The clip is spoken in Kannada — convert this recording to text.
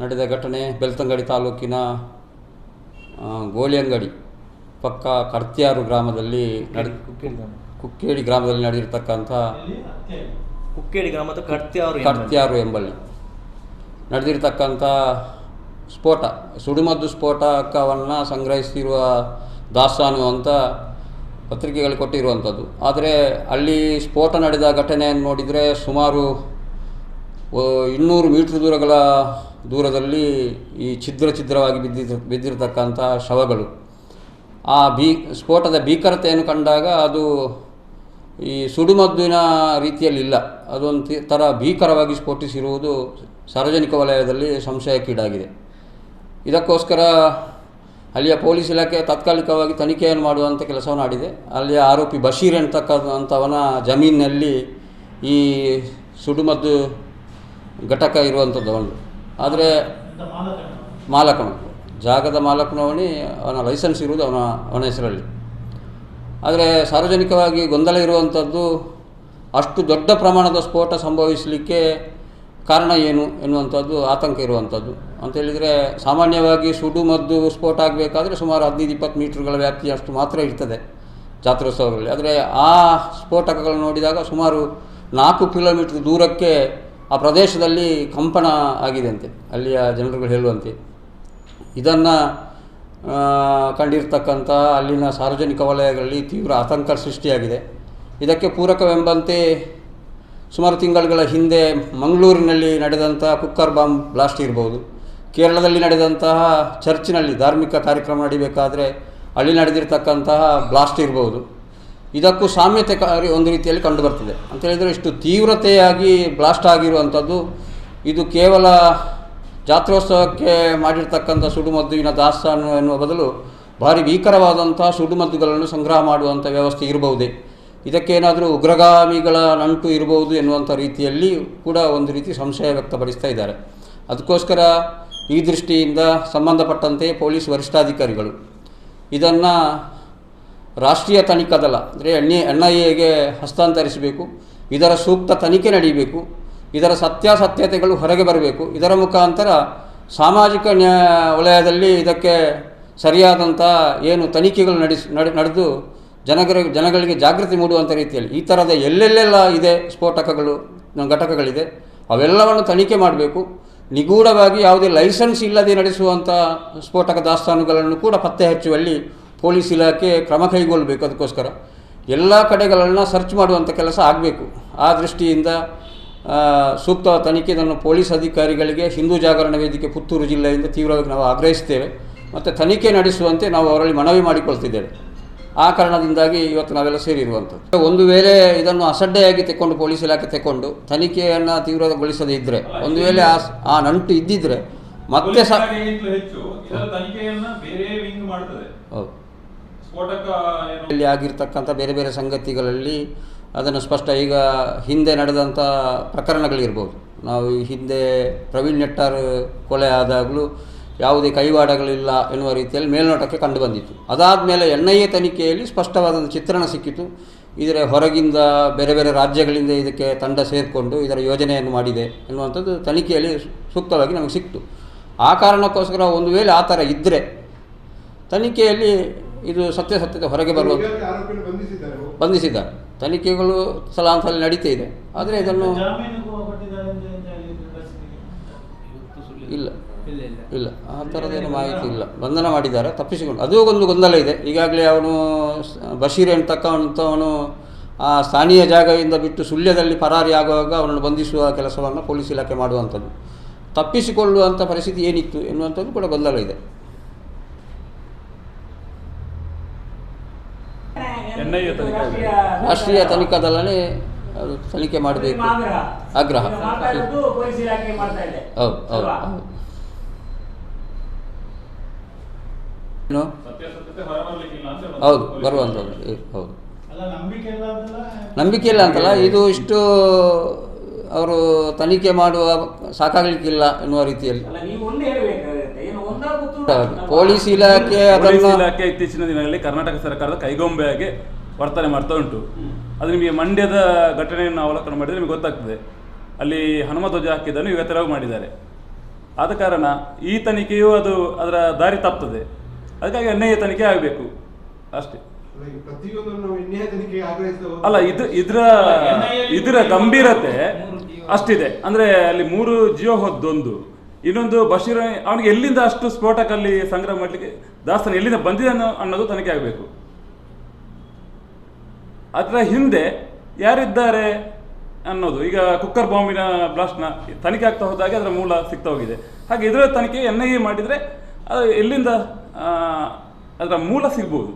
ನಡೆದ ಘಟನೆ ಬೆಳ್ತಂಗಡಿ ತಾಲೂಕಿನ ಗೋಲಿಯಂಗಡಿ ಪಕ್ಕ ಕರ್ತಿಯಾರು ಗ್ರಾಮದಲ್ಲಿ ನಡೆ ಕುಕ್ಕೇಡಿ ಗ್ರಾಮದಲ್ಲಿ ನಡೆದಿರ್ತಕ್ಕಂಥ ಕುಕ್ಕೇಡಿ ಗ್ರಾಮದ ಕರ್ತಿಯಾರು ಕರ್ತಿಯಾರು ಎಂಬಲ್ಲಿ ನಡೆದಿರ್ತಕ್ಕಂಥ ಸ್ಫೋಟ ಸುಡುಮದ್ದು ಸ್ಫೋಟಕವನ್ನು ಸಂಗ್ರಹಿಸಿರುವ ದಾಸ್ತಾನು ಅಂತ ಪತ್ರಿಕೆಗಳು ಕೊಟ್ಟಿರುವಂಥದ್ದು. ಆದರೆ ಅಲ್ಲಿ ಸ್ಫೋಟ ನಡೆದ ಘಟನೆಯನ್ನು ನೋಡಿದರೆ ಸುಮಾರು ಇನ್ನೂರು ಮೀಟ್ರ್ ದೂರಗಳ ದೂರದಲ್ಲಿ ಈ ಛಿದ್ರ ಛಿದ್ರವಾಗಿ ಬಿದ್ದಿದ್ದ ಬಿದ್ದಿರತಕ್ಕಂಥ ಶವಗಳು. ಆ ಭೀ, ಸ್ಫೋಟದ ಭೀಕರತೆಯನ್ನು ಕಂಡಾಗ ಅದು ಈ ಸುಡುಮದ್ದಿನ ರೀತಿಯಲ್ಲಿಲ್ಲ. ಅದೊಂದು ಥರ ಭೀಕರವಾಗಿ ಸ್ಫೋಟಿಸಿರುವುದು ಸಾರ್ವಜನಿಕ ವಲಯದಲ್ಲಿ ಸಂಶಯಕ್ಕೀಡಾಗಿದೆ. ಇದಕ್ಕೋಸ್ಕರ ಅಲ್ಲಿಯ ಪೊಲೀಸ್ ಇಲಾಖೆ ತಾತ್ಕಾಲಿಕವಾಗಿ ತನಿಖೆಯನ್ನು ಮಾಡುವಂಥ ಕೆಲಸವನ್ನು ಮಾಡಿದೆ ಅಲ್ಲಿಯ ಆರೋಪಿ ಬಶೀರ್ ಅಂತಕ್ಕಂಥವನ ಜಮೀನಿನಲ್ಲಿ ಈ ಸುಡುಮದ್ದು ಘಟಕ ಇರುವಂಥದ್ದು ಅವನು ಆದರೆ ಮಾಲಕನು. ಜಾಗದ ಮಾಲಕನವಣಿ, ಅವನ ಲೈಸೆನ್ಸ್ ಇರುವುದು ಅವನ ಅವನ ಹೆಸರಲ್ಲಿ. ಆದರೆ ಸಾರ್ವಜನಿಕವಾಗಿ ಗೊಂದಲ ಇರುವಂಥದ್ದು ಅಷ್ಟು ದೊಡ್ಡ ಪ್ರಮಾಣದ ಸ್ಫೋಟ ಸಂಭವಿಸಲಿಕ್ಕೆ ಕಾರಣ ಏನು ಎನ್ನುವಂಥದ್ದು ಆತಂಕ ಇರುವಂಥದ್ದು. ಅಂತ ಹೇಳಿದರೆ ಸಾಮಾನ್ಯವಾಗಿ ಸುಡುಮದ್ದು ಸ್ಫೋಟ ಆಗಬೇಕಾದ್ರೆ ಸುಮಾರು ಹದಿನೈದು, ಇಪ್ಪತ್ತು ಮೀಟ್ರ್ಗಳ ವ್ಯಾಪ್ತಿಯಷ್ಟು ಮಾತ್ರ ಇರ್ತದೆ ಜಾತ್ರೋತ್ಸವಗಳಲ್ಲಿ. ಆದರೆ ಆ ಸ್ಫೋಟಕಗಳನ್ನು ನೋಡಿದಾಗ ಸುಮಾರು ನಾಲ್ಕು ಕಿಲೋಮೀಟ್ರ್ ದೂರಕ್ಕೆ ಆ ಪ್ರದೇಶದಲ್ಲಿ ಕಂಪನ ಆಗಿದೆ ಅಂತೆ ಅಲ್ಲಿಯ ಜನರುಗಳು ಹೇಳುವಂತೆ. ಇದನ್ನು ಕಂಡಿರ್ತಕ್ಕಂಥ ಅಲ್ಲಿನ ಸಾರ್ವಜನಿಕ ವಲಯಗಳಲ್ಲಿ ತೀವ್ರ ಆತಂಕ ಸೃಷ್ಟಿಯಾಗಿದೆ. ಇದಕ್ಕೆ ಪೂರಕವೆಂಬಂತೆ ಸುಮಾರು ತಿಂಗಳುಗಳ ಹಿಂದೆ ಮಂಗಳೂರಿನಲ್ಲಿ ನಡೆದಂತಹ ಕುಕ್ಕರ್ ಬಾಂಬ್ ಬ್ಲಾಸ್ಟ್ ಇರ್ಬೋದು. ಕೇರಳದಲ್ಲಿ ನಡೆದಂತಹ ಚರ್ಚಿನಲ್ಲಿ ಧಾರ್ಮಿಕ ಕಾರ್ಯಕ್ರಮ ನಡಿಬೇಕಾದರೆ ಅಲ್ಲಿ ನಡೆದಿರ್ತಕ್ಕಂತಹ ಬ್ಲಾಸ್ಟ್ ಇರ್ಬೋದು. ಇದಕ್ಕೂ ಸಾಮ್ಯತೆ ಒಂದು ರೀತಿಯಲ್ಲಿ ಕಂಡುಬರ್ತದೆ. ಅಂತ ಹೇಳಿದರೆ ಇಷ್ಟು ತೀವ್ರತೆಯಾಗಿ ಬ್ಲಾಸ್ಟ್ ಆಗಿರುವಂಥದ್ದು, ಇದು ಕೇವಲ ಜಾತ್ರೋತ್ಸವಕ್ಕೆ ಮಾಡಿರ್ತಕ್ಕಂಥ ಸುಡುಮದ್ದುವಿನ ದಾಸ್ತಾನು ಎನ್ನುವ ಬದಲು ಭಾರಿ ಭೀಕರವಾದಂಥ ಸುಡುಮದ್ದುಗಳನ್ನು ಸಂಗ್ರಹ ಮಾಡುವಂಥ ವ್ಯವಸ್ಥೆ ಇರಬಹುದೇ? ಇದಕ್ಕೇನಾದರೂ ಉಗ್ರಗಾಮಿಗಳ ನಂಟು ಇರಬಹುದು ಎನ್ನುವಂಥ ರೀತಿಯಲ್ಲಿ ಕೂಡ ಒಂದು ರೀತಿ ಸಂಶಯ ವ್ಯಕ್ತಪಡಿಸ್ತಾ ಇದ್ದಾರೆ. ಅದಕ್ಕೋಸ್ಕರ ಈ ದೃಷ್ಟಿಯಿಂದ ಸಂಬಂಧಪಟ್ಟಂತೆ ಪೊಲೀಸ್ ವರಿಷ್ಠಾಧಿಕಾರಿಗಳು ಇದನ್ನು ರಾಷ್ಟ್ರೀಯ ತನಿಖಾ ದಳ ಅಂದರೆ ಎನ್ ಎನ್ ಐ ಎಗೆ ಹಸ್ತಾಂತರಿಸಬೇಕು. ಇದರ ಸೂಕ್ತ ತನಿಖೆ ನಡೀಬೇಕು. ಇದರ ಸತ್ಯಾಸತ್ಯತೆಗಳು ಹೊರಗೆ ಬರಬೇಕು. ಇದರ ಮುಖಾಂತರ ಸಾಮಾಜಿಕ ನ್ಯಾ, ವಲಯದಲ್ಲಿ ಇದಕ್ಕೆ ಸರಿಯಾದಂಥ ಏನು ತನಿಖೆಗಳು ನಡೆಸಿ, ನಡೆ, ನಡೆದು ಜನಗರ, ಜನಗಳಿಗೆ ಜಾಗೃತಿ ಮೂಡುವಂಥ ರೀತಿಯಲ್ಲಿ ಈ ಥರದ ಎಲ್ಲೆಲ್ಲೆಲ್ಲ ಇದೆ ಸ್ಫೋಟಕಗಳು, ಘಟಕಗಳಿದೆ. ಅವೆಲ್ಲವನ್ನು ತನಿಖೆ ಮಾಡಬೇಕು. ನಿಗೂಢವಾಗಿ ಯಾವುದೇ ಲೈಸೆನ್ಸ್ ಇಲ್ಲದೆ ನಡೆಸುವಂಥ ಸ್ಫೋಟಕ ದಾಸ್ತಾನುಗಳನ್ನು ಕೂಡ ಪತ್ತೆ ಹಚ್ಚುವಲ್ಲಿ ಪೊಲೀಸ್ ಇಲಾಖೆ ಕ್ರಮ ಕೈಗೊಳ್ಳಬೇಕು ಅದಕ್ಕೋಸ್ಕರ. ಎಲ್ಲ ಕಡೆಗಳನ್ನು ಸರ್ಚ್ ಮಾಡುವಂಥ ಕೆಲಸ ಆಗಬೇಕು. ಆ ದೃಷ್ಟಿಯಿಂದ ಸೂಕ್ತ ತನಿಖೆ ಪೊಲೀಸ್ ಅಧಿಕಾರಿಗಳಿಗೆ ಹಿಂದೂ ಜಾಗರಣ ವೇದಿಕೆ ಪುತ್ತೂರು ಜಿಲ್ಲೆಯಿಂದ ತೀವ್ರವಾಗಿ ನಾವು ಆಗ್ರಹಿಸ್ತೇವೆ ಮತ್ತು ತನಿಖೆ ನಡೆಸುವಂತೆ ನಾವು ಅವರಲ್ಲಿ ಮನವಿ ಮಾಡಿಕೊಳ್ತಿದ್ದೇವೆ. ಆ ಕಾರಣದಿಂದಾಗಿ ಇವತ್ತು ನಾವೆಲ್ಲ ಸೇರಿರುವಂಥದ್ದು. ಒಂದು ವೇಳೆ ಇದನ್ನು ಅಸಡ್ಡೆಯಾಗಿ ತೆಕ್ಕೊಂಡು ಪೊಲೀಸ್ ಇಲಾಖೆ ತೆಕ್ಕೊಂಡು ತನಿಖೆಯನ್ನು ತೀವ್ರಗೊಳಿಸದೇ ಇದ್ದರೆ ಒಂದು ವೇಳೆ ಆ ನಂಟು ಇದ್ದಿದ್ರೆ ಮತ್ತೆ ಸಹ ಹೌದು. ಸ್ಫೋಟಕ ಏನು? ಇಲ್ಲಿ ಆಗಿರ್ತಕ್ಕಂಥ ಬೇರೆ ಬೇರೆ ಸಂಗತಿಗಳಲ್ಲಿ ಅದನ್ನು ಸ್ಪಷ್ಟ ಈಗ ಹಿಂದೆ ನಡೆದಂಥ ಪ್ರಕರಣಗಳಿರ್ಬೋದು. ನಾವು ಈ ಹಿಂದೆ ಪ್ರವೀಣ್ ನೆಟ್ಟಾರ್ ಕೊಲೆ ಆದಾಗಲೂ ಯಾವುದೇ ಕೈವಾಡಗಳಿಲ್ಲ ಎನ್ನುವ ರೀತಿಯಲ್ಲಿ ಮೇಲ್ನೋಟಕ್ಕೆ ಕಂಡು ಬಂದಿತ್ತು. ಅದಾದ ಮೇಲೆ ಎನ್ ಐ ಎ ತನಿಖೆಯಲ್ಲಿ ಸ್ಪಷ್ಟವಾದಂಥ ಚಿತ್ರಣ ಸಿಕ್ಕಿತು. ಇದರ ಹೊರಗಿಂದ ಬೇರೆ ಬೇರೆ ರಾಜ್ಯಗಳಿಂದ ಇದಕ್ಕೆ ತಂಡ ಸೇರಿಕೊಂಡು ಇದರ ಯೋಜನೆಯನ್ನು ಮಾಡಿದೆ ಎನ್ನುವಂಥದ್ದು ತನಿಖೆಯಲ್ಲಿ ಸೂಕ್ತವಾಗಿ ನಮಗೆ ಸಿಕ್ತು. ಆ ಕಾರಣಕ್ಕೋಸ್ಕರ ಒಂದು ವೇಳೆ ಆ ಥರ ಇದ್ದರೆ ತನಿಖೆಯಲ್ಲಿ ಇದು ಸತ್ಯ ಸತ್ಯಾಸತ್ಯತೆ ಹೊರಗೆ ಬರುವ ಬಂಧಿಸಿದ್ದಾರೆ ತನಿಖೆಗಳು ಸಲಾಂತಲ್ಲಿ ನಡೀತಾ ಇದೆ. ಆದರೆ ಇದನ್ನು ಜಾಮೀನು ಕೊಟ್ಟಿದ್ದಾರೆ ಅಂತ ಅಂತ ಹೇಳಿದ್ರು ಇಲ್ಲ. ಇಲ್ಲ ಆ ಥರದೇನು ಮಾಹಿತಿ ಇಲ್ಲ. ಬಂಧನ ಮಾಡಿದ್ದಾರೆ. ತಪ್ಪಿಸಿಕೊಂಡು. ಅದು ಒಂದು ಗೊಂದಲ ಇದೆ. ಈಗಾಗಲೇ ಅವನು ಸ- ಬಶೀರ್ ಎಂತಕ್ಕಂಥವನು ಆ ಸ್ಥಾನೀಯ ಜಾಗದಿಂದ ಬಿಟ್ಟು ಸುಳ್ಯದಲ್ಲಿ ಪರಾರಿ ಆಗುವಾಗ ಅವನನ್ನು ಬಂಧಿಸುವ ಕೆಲಸವನ್ನು ಪೊಲೀಸ್ ಇಲಾಖೆ ಮಾಡುವಂಥದ್ದು. ತಪ್ಪಿಸಿಕೊಳ್ಳುವಂಥ ಪರಿಸ್ಥಿತಿ ಏನಿತ್ತು ಎನ್ನುವಂಥದ್ದು ಕೂಡ ಗೊಂದಲ ಇದೆ NIA ತನಿಖೆ ರಾಷ್ಟ್ರೀಯ ತನಿಖಾ ದಳನೇ ಅದು ತನಿಖೆ ಮಾಡಬೇಕು. ಆಗ್ರಹ. ಆಗ್ರಹ ನೀವು ಪೊಲೀಸ್ ಇಲಾಖೆ ಮಾಡ್ತಾ ಇದೆ. ಹೌದು ಹೌದು? ಹೌದು. ಬರುವಂಥದ್ದು. ಏ, ಹೌದು. ಅಲ್ಲ ನಂಬಿಕೆ ಇಲ್ಲ ಅಂತಲ್ಲ ನಂಬಿಕೆ ಇಲ್ಲ ಅಂತಲ್ಲ ಇದು ಇಷ್ಟು ಅವರು ತನಿಖೆ ಮಾಡುವ ಸಾಕಾಗಲಿಕ್ಕಿಲ್ಲ ಎನ್ನುವ ರೀತಿಯಲ್ಲಿ. ಅಲ್ಲ ನೀವು ಒಂದು ಹೇಳಬೇಕಾಗುತ್ತೆ. ಏನು ಒಂದಾ ಗೊತ್ತು ಹೌದು. ಪೊಲೀಸ್ ಇಲಾಖೆ ಇಲಾಖೆ ಇತ್ತೀಚಿನ ದಿನಗಳಲ್ಲಿ ಕರ್ನಾಟಕ ಸರ್ಕಾರದ ಕೈಗೊಂಬೆಯಾಗಿ ವರ್ತನೆ ಮಾಡ್ತಾ ಉಂಟು. ಅದು ನಿಮಗೆ ಮಂಡ್ಯದ ಘಟನೆಯನ್ನು ಅವಲೋಕನ ಮಾಡಿದರೆ ನಿಮಗೆ ಗೊತ್ತಾಗ್ತದೆ. ಅಲ್ಲಿ ಹನುಮ ಧ್ವಜ ಹಾಕಿದ್ದನ್ನು ಈಗ ತೆರವು ಮಾಡಿದ್ದಾರೆ. ಆದ ಕಾರಣ ಈ ತನಿಖೆಯು ಅದು ಅದರ ದಾರಿ ತಪ್ತದೆ ಅದಕ್ಕಾಗಿ ಐ ತನಿಖೆ ಆಗಬೇಕು. ಅಷ್ಟೇ. ಅಲ್ಲ, ಇದು ಇದರ ಇದರ ಗಂಭೀರತೆ ಅಷ್ಟಿದೆ. ಅಂದ್ರೆ ಅಲ್ಲಿ ಮೂರು ಜಿಯೋ ಹೊದ್ದೊಂದು. ಇನ್ನೊಂದು ಬಶೀರ್ ಅವನಿಗೆ ಎಲ್ಲಿಂದ ಅಷ್ಟು ಸ್ಫೋಟಕಲ್ಲಿ ಸಂಗ್ರಹ ಮಾಡಲಿಕ್ಕೆ ದಾಸ್ತಾನು ಎಲ್ಲಿಂದ ಬಂದಿದೆ ಅನ್ನೋ ಅನ್ನೋದು ತನಿಖೆ ಆಗಬೇಕು. ಅದರ ಹಿಂದೆ ಯಾರಿದ್ದಾರೆ ಅನ್ನೋದು, ಈಗ ಕುಕ್ಕರ್ ಬಾಂಬಿನ ಬ್ಲಾಸ್ಟ್ನ ತನಿಖೆ ಆಗ್ತಾ ಹೋದಾಗೆ ಅದರ ಮೂಲ ಸಿಗ್ತಾ ಹೋಗಿದೆ. ಹಾಗೆ ಇದರ ತನಿಖೆ ಎನ್ ಐ ಎ ಮಾಡಿದರೆ, ಅದು ಎಲ್ಲಿಂದ ಅದರ ಮೂಲ ಸಿಗ್ಬೋದು.